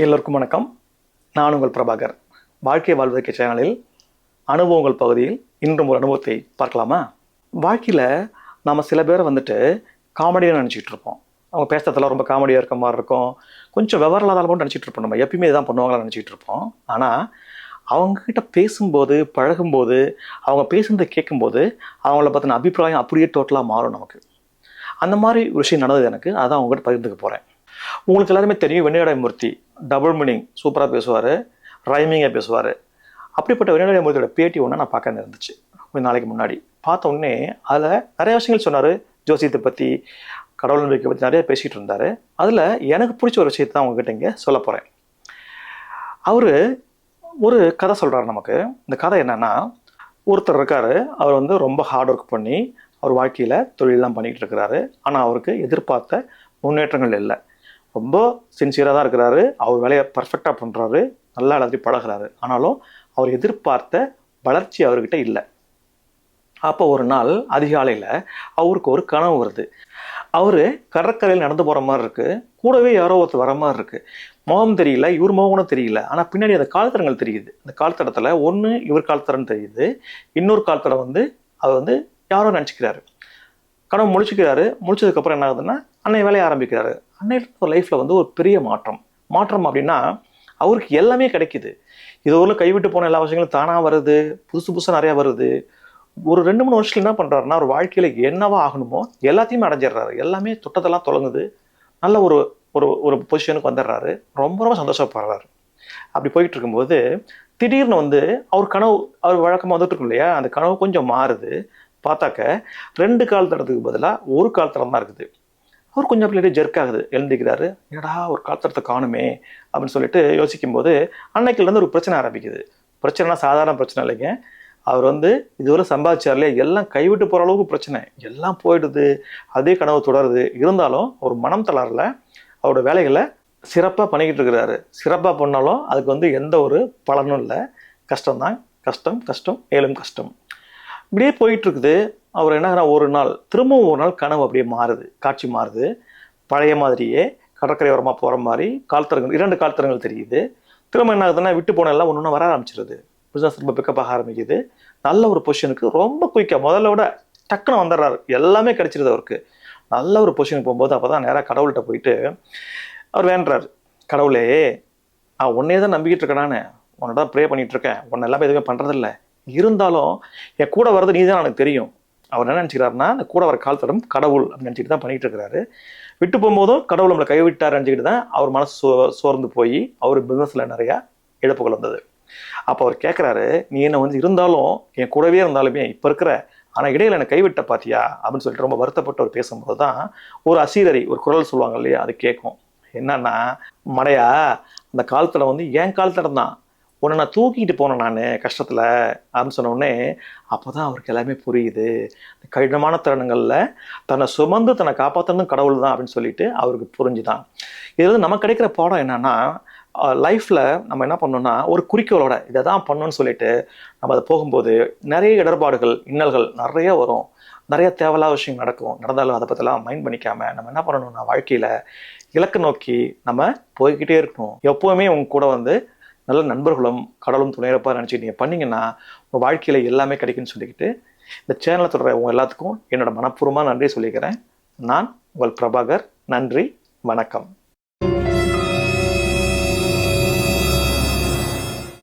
எல்லோருக்கும் வணக்கம். நான் உங்கள் பிரபாகர். வாழ்க்கை வாழ்வதற்கு சேனலில் அனுபவங்கள் பகுதியில் இன்றும் ஒரு அனுபவத்தை பார்க்கலாமா? வாழ்க்கையில் நம்ம சில பேரை வந்துட்டு காமெடியாக நினச்சிட்டு இருப்போம். அவங்க பேசுறதெல்லாம் ரொம்ப காமெடியாக இருக்க மாதிரி இருக்கும். கொஞ்சம் விவரம் இல்லாத மட்டும் நினச்சிட்டு இருப்போம். நம்ம எப்பயுமே இதான் பண்ணுவாங்களா நினச்சிட்டு இருப்போம். ஆனால் அவங்கக்கிட்ட பேசும்போது பழகும்போது அவங்க பேசுனதை கேட்கும்போது அவங்கள பற்றின அபிப்பிராயம் அப்படியே டோட்டலாக மாறும் நமக்கு. அந்த மாதிரி ஒரு விஷயம் நடந்தது எனக்கு. அதான் அவங்ககிட்ட பகிர்ந்துக்க போகிறேன் உங்களுக்கு எல்லாருமே தெரியும் வெண்ணியடை மூர்த்தி. டபுள் மீனிங் சூப்பராக பேசுவார். ரைமிங்காக பேசுவார். அப்படிப்பட்ட வெண்ணியடை மூர்த்தியோட பேட்டி ஒன்று நான் பார்க்க இருந்துச்சு கொஞ்ச நாளைக்கு முன்னாடி. பார்த்த உடனே அதில் நிறைய விஷயங்கள் சொன்னார். ஜோசியத்தை பற்றி கடவுள் நம்பிக்கை பற்றி நிறைய பேசிகிட்டு இருந்தார். அதில் எனக்கு பிடிச்ச ஒரு விஷயத்தை தான் உங்ககிட்ட இங்கே சொல்ல போகிறேன் அவர் ஒரு கதை சொல்கிறார் நமக்கு. இந்த கதை என்னன்னா ஒருத்தர் இருக்காரு. அவர் வந்து ரொம்ப ஹார்ட் ஒர்க் பண்ணி அவர் வாழ்க்கையில் தொழிலெலாம் பண்ணிகிட்டு இருக்கிறாரு. ஆனால் அவருக்கு எதிர்பார்த்த முன்னேற்றங்கள் இல்லை. ரொம்ப சின்சியராக தான் இருக்கிறாரு. அவர் வேலையை பர்ஃபெக்டாக பண்ணுறாரு நல்லா எல்லாத்தையும் பழகுறாரு. ஆனாலும் அவர் எதிர்பார்த்த வளர்ச்சி அவர்கிட்ட இல்லை. அப்போ ஒரு நாள் அதிகாலையில் அவருக்கு ஒரு கனவு வருது. அவர் கடற்கரையில் நடந்து போகிற மாதிரி இருக்குது கூடவே யாரோ ஒருத்தர் வர மாதிரி இருக்குது முகம் தெரியல இவர் முகமும் தெரியல. ஆனால் பின்னாடி அந்த கால்தடங்கள் தெரியுது. அந்த கால்தடத்தில் ஒன்று இவர் கால்தடம் தெரியுது. இன்னொரு கால்தடம் வந்து அவர் வந்து யாரோ நினச்சிக்கிறாரு. கனவு முழிச்சுக்கிறாரு. முழிச்சதுக்கப்புறம் என்ன ஆகுதுன்னா அன்னை வேலையை ஆரம்பிக்கிறாரு. அன்னை லைஃப்பில் வந்து ஒரு பெரிய மாற்றம். மாற்றம் அப்படின்னா அவருக்கு எல்லாமே கிடைக்குது. இது ஊரில் கைவிட்டு போன எல்லா விஷயங்களும் தானாக வருது. புதுசு புதுசாக நிறையா வருது. ஒரு ரெண்டு மூணு வருஷத்துல என்ன பண்ணுறாருன்னா ஒரு வாழ்க்கையில் என்னவா ஆகணுமோ எல்லாத்தையுமே அடைஞ்சிடுறாரு. எல்லாமே தொட்டதெல்லாம் தொடங்குது. நல்ல ஒரு ஒரு ஒரு பொசிஷனுக்கு வந்துடுறாரு. ரொம்ப ரொம்ப சந்தோஷப்படுறாரு. அப்படி போயிட்டு இருக்கும்போது திடீர்னு வந்து அவர் கனவு அவர் வழக்கமாக வந்துட்டு இருக்கும் இல்லையா? அந்த கனவு கொஞ்சம் மாறுது. பார்த்தாக்க ரெண்டு கால் தடத்துக்கு பதிலாக ஒரு கால் தடம் தான் இருக்குது. அவர் கொஞ்சம் அப்படியே ஜெர்க் ஆகுது. எழுந்திக்கிறாரு என்னடா ஒரு காத்திரத்தை காணுமே அப்படின்னு சொல்லிட்டு யோசிக்கும்போது அன்னைக்குலேருந்து ஒரு பிரச்சனை ஆரம்பிக்குது. பிரச்சனைனா சாதாரண பிரச்சனை இல்லைங்க. அவர் வந்து இதுவரை சம்பாதிச்சார்லையே எல்லாம் கைவிட்டு போகிற அளவுக்கு பிரச்சனை. எல்லாம் போயிடுது. அதே கனவு தொடருது. இருந்தாலும் அவர் மனம் தளரல. அவரோட வேலைகளை சிறப்பாக பண்ணிக்கிட்டு இருக்கிறாரு. சிறப்பாக பண்ணாலும் அதுக்கு வந்து எந்த ஒரு பலனும் இல்லை. கஷ்டம்தான். கஷ்டம் கஷ்டம் மேலும் கஷ்டம். இப்படியே போயிட்டுருக்குது அவர் என்ன ஒரு நாள் திரும்பவும் ஒரு நாள் கனவு அப்படியே மாறுது காட்சி மாறுது. பழைய மாதிரியே கடற்கரை ஓரமாக போகிற மாதிரி கால்தரங்கள் இரண்டு கால்தரங்கள் தெரியுது. திரும்ப என்ன ஆகுதுன்னா விட்டு போன எல்லாம் ஒன்று ஒன்று வர ஆரம்பிச்சிருது. பிஸ்னஸ் ரொம்ப பிக்கப் ஆக ஆரம்பிக்குது. நல்ல ஒரு பொசிஷனுக்கு ரொம்ப குயிக்காக முதல்ல விட டக்குன்னு வந்துடுறாரு. எல்லாமே கிடைச்சிருது அவருக்கு. நல்ல ஒரு பொசிஷனுக்கு போகும்போது அப்போ தான் நேராக கடவுள்கிட்ட போயிட்டு அவர் வேண்டுறாரு. கடவுளே நான் உன்னே தான் நம்பிக்கிட்டு இருக்கேன் நான். ப்ரே பண்ணிகிட்ருக்கேன் இருக்கேன். உன்னை எல்லாமே எதுவுமே பண்ணுறதில்ல இருந்தாலும் என் கூட வர்றது நீ தான் எனக்கு தெரியும். அவர் என்ன நினச்சிக்கிறாருன்னா அந்த கூட வர கால் தடம் கடவுள் அப்படின்னு நினச்சிட்டு தான் பண்ணிட்டு இருக்கிறாரு. விட்டு போகும்போதும் கடவுள் நம்மளை கைவிட்டார் நினச்சிக்கிட்டு தான் அவர் மனசு சோ சோர்ந்து போய் அவர் பிஸ்னஸில் நிறையா இழப்புகள் வந்தது. அப்போ அவர் கேட்குறாரு நீ என்ன வந்து இருந்தாலும் என் கூடவே இருந்தாலுமே இப்போ இருக்கிற ஆனால் இடையில என்னை கைவிட்ட பாத்தியா? அப்படின்னு சொல்லிட்டு ரொம்ப வருத்தப்பட்டு அவர் பேசும்போது தான் ஒரு அசீரரி ஒரு குரல் சொல்லுவாங்க இல்லையா அது கேட்கும். என்னன்னா மடையா அந்த காலத்தில் வந்து என் காலத்தடம் தான் உன்னை நான் தூக்கிட்டு போனேன் நான் கஷ்டத்தில் அப்படின்னு சொன்ன உடனே அப்போ தான் அவருக்கு எல்லாமே புரியுது. கடினமான தருணங்களில் தன்னை சுமந்து தன்னை காப்பாற்றணும் கடவுள் தான் அப்படின்னு சொல்லிட்டு அவருக்கு புரிஞ்சுதான். இது வந்து நமக்கு கிடைக்கிற பாடம் என்னன்னா லைஃப்பில் நம்ம என்ன பண்ணோம்னா ஒரு குறிக்கோளோட இதை தான் பண்ணணும்னு சொல்லிட்டு நம்ம அதை போகும்போது நிறைய இடர்பாடுகள் இன்னல்கள் நிறைய வரும். நிறைய தேவையில்லாத விஷயம் நடக்கும். நடந்தாலும் அதை பற்றிலாம் மைண்ட் பண்ணிக்காம நம்ம என்ன பண்ணணும்னா வாழ்க்கையில் இலக்கு நோக்கி நம்ம போய்கிட்டே இருக்கணும். எப்போவுமே உங்க கூட வந்து நல்ல நண்பர்களும் கடலும் துணையப்பா நினச்சி நீங்கள் பண்ணீங்கன்னா உங்கள் வாழ்க்கையில் எல்லாமே கிடைக்குன்னு சொல்லிக்கிட்டு இந்த சேனலை தொடர உங்கள் எல்லாத்துக்கும் என்னோட மனப்பூர்வமாக நன்றி சொல்லிக்கிறேன். நான் உங்கள் பிரபாகர். நன்றி. வணக்கம்.